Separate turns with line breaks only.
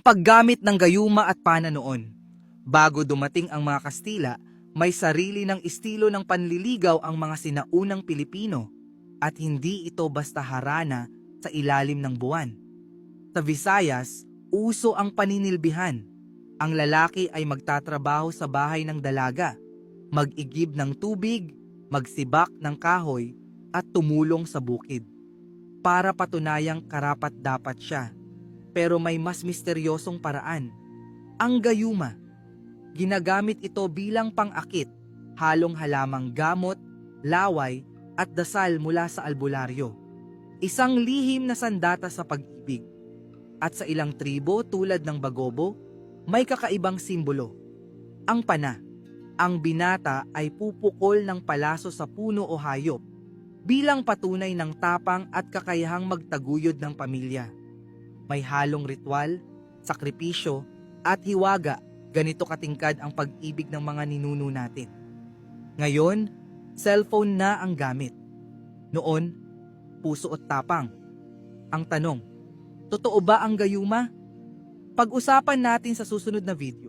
Paggamit ng gayuma at pana noon. Bago dumating ang mga Kastila, may sarili ng estilo ng panliligaw ang mga sinaunang Pilipino at hindi ito basta harana sa ilalim ng buwan. Sa Visayas, uso ang paninilbihan. Ang lalaki ay magtatrabaho sa bahay ng dalaga, mag-igib ng tubig, magsibak ng kahoy at tumulong sa bukid. Para patunayang karapat dapat siya. Pero may mas misteryosong paraan. Ang gayuma. Ginagamit ito bilang pang-akit, halong halamang gamot, laway at dasal mula sa albularyo. Isang lihim na sandata sa pag-ibig. At sa ilang tribo tulad ng Bagobo, may kakaibang simbolo. Ang pana. Ang binata ay pupukol ng palaso sa puno o hayop bilang patunay ng tapang at kakayahang magtaguyod ng pamilya. May halong ritual, sakripisyo, at hiwaga ganito katingkad ang pag-ibig ng mga ninuno natin. Ngayon, cellphone na ang gamit. Noon, puso at tapang. Ang tanong, totoo ba ang gayuma? Pag-usapan natin sa susunod na video.